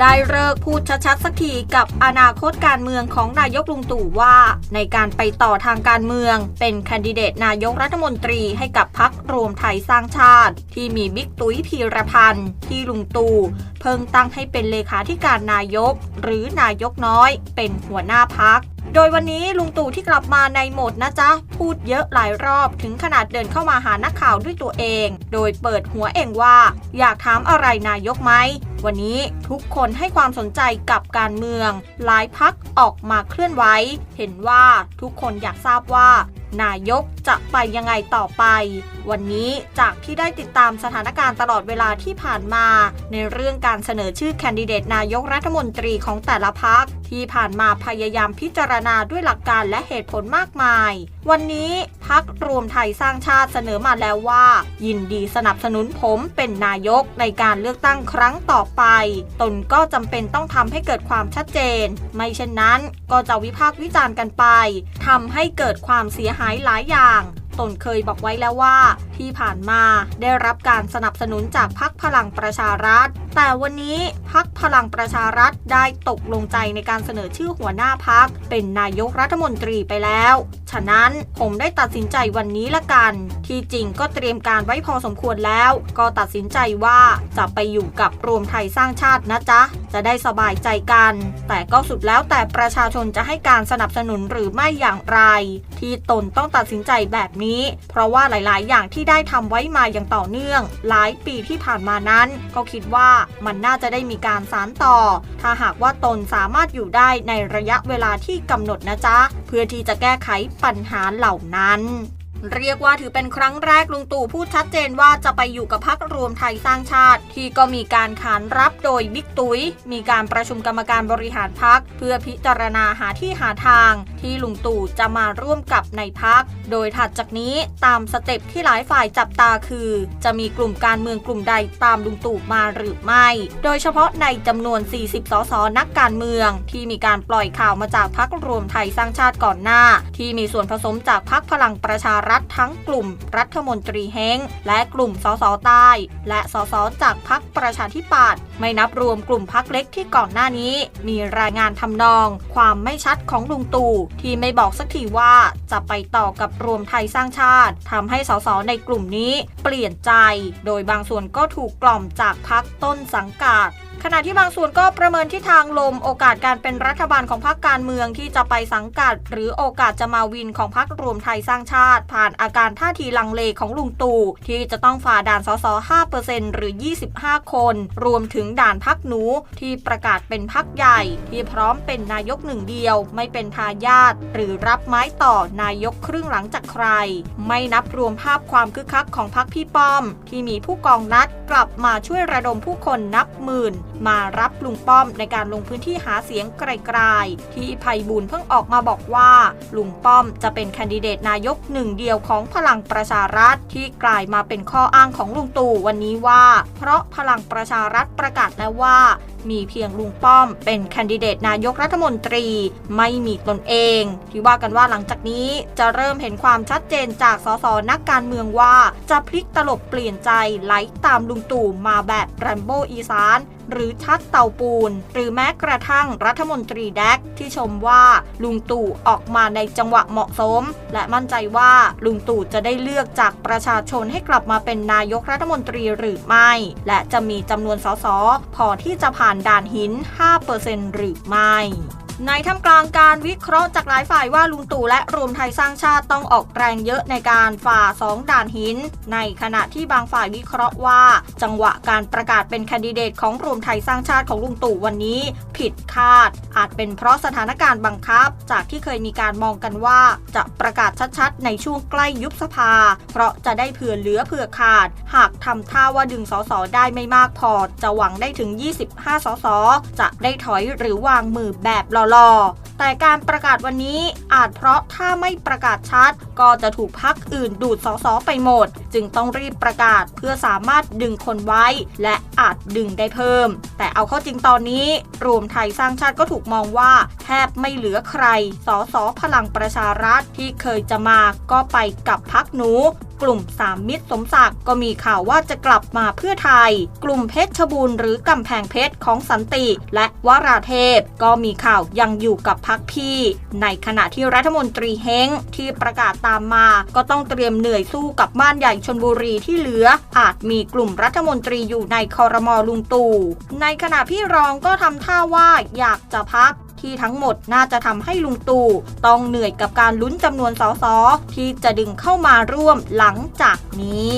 ได้เลิกพูดชัดๆสักทีกับอนาคตการเมืองของนายกลุงตู่ว่า ในการไปต่อทางการเมือง เป็นแคนดิเดตนายกรัฐมนตรีให้กับพักรวมไทยสร้างชาติ ที่มีบิ๊กตุ้ยพีรพันธ์ที่ลุงตู่เพิ่งตั้งให้เป็นเลขาธิการนายก หรือนายกน้อย เป็นหัวหน้าพักโดยวันนี้ลุงตู่ที่กลับมาในโหมดนะจ๊ะ พูดเยอะหลายรอบถึงขนาดเดินเข้ามาหานักข่าวด้วยตัวเอง โดยเปิดหัวเองว่า อยากถามอะไรนายกไหม วันนี้ทุกคนให้ความสนใจกับการเมือง หลายพักออกมาเคลื่อนไหวเห็นว่าทุกคนอยากทราบว่า นายกจะไปยังไงต่อไป วันนี้จากที่ได้ติดตามสถานการณ์ตลอดเวลาที่ผ่านมา ในเรื่องการเสนอชื่อแคนดิเดตนายกรัฐมนตรีของแต่ละพัก ที่ผ่านมาพยายามพิจารณาด้วยหลักการและเหตุผลมากมาย วันนี้พักรวมไทยสร้างชาติเสนอมาแล้วว่า ยินดีสนับสนุนผมเป็นนายกในการเลือกตั้งครั้งต่อไป ตนก็จำเป็นต้องทำให้เกิดความชัดเจน ไม่เช่นนั้นก็จะวิพากษ์วิจารณ์กันไปทำให้เกิดความเสียหายหลายอย่าง ตนเคยบอกไว้แล้วว่า ที่ผ่านมาได้รับการสนับสนุนจากพักพลังประชารัฐ แต่วันนี้พักพลังประชารัฐได้ตกลงใจในการเสนอชื่อหัวหน้าพักเป็นนายกรัฐมนตรีไปแล้ว ฉะนั้นผมได้ตัดสินใจวันนี้ละกัน ที่จริงก็เตรียมการไว้พอสมควรแล้ว ก็ตัดสินใจว่าจะไปอยู่กับรวมไทยสร้างชาตินะจ๊ะ จะได้สบายใจกัน แต่ก็สุดแล้วแต่ประชาชนจะให้การสนับสนุนหรือไม่อย่างไร ที่ตนต้องตัดสินใจแบบนี้เพราะว่าหลายๆ อย่างที่ได้ทำไว้มาอย่างต่อเนื่อง หลายปีที่ผ่านมานั้น ก็คิดว่ามันน่าจะได้มีการสานต่อ ถ้าหากว่าตนสามารถอยู่ได้ในระยะเวลาที่กำหนดนะจ๊ะ เพื่อที่จะแก้ไขปัญหาเหล่านั้น เรียกว่าถือเป็นครั้งแรกลุงตู่พูดชัดเจนว่าจะไปอยู่กับพักรวมไทยสร้างชาติ ที่ก็มีการขานรับโดยบิ๊กตุย้ย มีการประชุมกรรมการบริหารพัก เพื่อพิจารณาหาที่หาทาง ที่ลุงตู่จะมาร่วมกับในพัก โดยถัดจากนี้ตามสเต็ปที่หลายฝ่ายจับตาคือ จะมีกลุ่มการเมืองกลุ่มใดตามลุงตู่มาหรือไม่ โดยเฉพาะในจำนวน 40 สสนักการเมือง ที่มีการปล่อยข่าวมาจากพักรวมไทยสร้างชาติก่อนหน้า ที่มีส่วนผสมจากพักพลังประชารัฐทั้งกลุ่มรัฐมนตรีแห้งและกลุ่มสสใต้ และสสจากพักประชาธิปัตย์ ไม่นับรวมกลุ่มพักเล็กที่ก่อนหน้านี้ มีรายงานทำนอง ความไม่ชัดของลุงตู่ที่ไม่บอกสักทีว่าจะไปต่อกับรวมไทยสร้างชาติทำให้สสในกลุ่มนี้เปลี่ยนใจ โดยบางส่วนก็ถูกกล่อมจากพักต้นสังกัดขณะที่บางส่วนก็ประเมินที่ทางลมโอกาสการเป็นรัฐบาลของพรรคการเมืองที่จะไปสังกัด หรือโอกาสจะมาวินของพรรครวมไทยสร้างชาติ ผ่านอาการท่าทีลังเลของลุงตู่ที่จะต้องฝ่าด่านสส5%หรือ 25 คน รวมถึงด่านพักหนูที่ประกาศเป็นพักใหญ่ ที่พร้อมเป็นนายกหนึ่งเดียว ไม่เป็นทายาทหรือรับไม้ต่อนายกครึ่งหลังจากใคร ไม่นับรวมภาพความคึกคักของพักพี่ป้อม ที่มีผู้กองนัดกลับมาช่วยระดมผู้คนนับหมื่น มารับลุงป้อมในการลงพื้นที่หาเสียงไกลๆที่ภัยบุญเพิ่งออกมาบอกว่า ลุงป้อมจะเป็นแคนดิเดตนายกหนึ่งเดียวของพลังประชารัฐที่กลายมาเป็นข้ออ้างของลุงตู่วันนี้ว่า เพราะพลังประชารัฐประกาศแล้วว่ามีเพียงลุงป้อม เป็นแคนดิเดตนายกรัฐมนตรีไม่มีตนเอง ที่ว่ากันว่าหลังจากนี้จะเริ่มเห็นความชัดเจนจากสสนักการเมืองว่า จะพลิกตลบเปลี่ยนใจไหลตามลุงตู่มาแบบแรมโบ้อีสานหรือชัดเตาปูน หรือแม้กระทั่งรัฐมนตรีแดกที่ชมว่าลุงตู่ออกมาในจังหวะเหมาะสม และมั่นใจว่าลุงตู่จะได้เลือกจากประชาชนให้กลับมาเป็นนายกรัฐมนตรีหรือไม่ และจะมีจำนวนสสพอที่จะผ่านด่านหิน 5%หรือไม่ ในท่ามกลางการวิเคราะห์จากหลายฝ่ายว่าลุงตู่และรวมไทยสร้างชาติต้องออกแรงเยอะในการฝ่าสองด่านหิน ในขณะที่บางฝ่ายวิเคราะห์ว่า จังหวะการประกาศเป็นแคนดิเดตของรวมไทยสร้างชาติของลุงตู่วันนี้ ผิดคาด อาจเป็นเพราะสถานการณ์บังคับ จากที่เคยมีการมองกันว่า จะประกาศชัดๆ ในช่วงใกล้ยุบสภา เพราะจะได้เผื่อเหลือเผื่อขาด หากทำท่าว่าดึงสสได้ไม่มากพอจะหวังได้ถึง 25 สสจะได้ถอยหรือวางมือแบบรอๆแต่การประกาศวันนี้อาจเพราะถ้าไม่ประกาศชัด ก็จะถูกพักอื่นดูดสสไปหมด จึงต้องรีบประกาศเพื่อสามารถดึงคนไว้ และอาจดึงได้เพิ่ม แต่เอาเข้าจริงตอนนี้ รวมไทยสร้างชาติก็ถูกมองว่าแทบไม่เหลือใครสสพลังประชารัฐที่เคยจะมาก็ไปกับพักหนู กลุ่มสามมิตรสมศักดิ์ก็มีข่าวว่าจะกลับมาเพื่อไทย กลุ่มเพชรบูรณ์หรือกำแพงเพชรของสันติ และวราเทพ ก็มีข่าวยังอยู่กับพักพี่ ในขณะที่รัฐมนตรีเฮงที่ประกาศตามมา ก็ต้องเตรียมเหนื่อยสู้กับบ้านใหญ่ชนบุรีที่เหลือ อาจมีกลุ่มรัฐมนตรีอยู่ในคอรมอลุงตู่ในขณะพี่รองก็ทำท่าว่าอยากจะพัก ที่ทั้งหมดน่าจะทำให้ลุงตู่ต้องเหนื่อยกับการลุ้นจำนวนสสที่จะดึงเข้ามาร่วมหลังจากนี้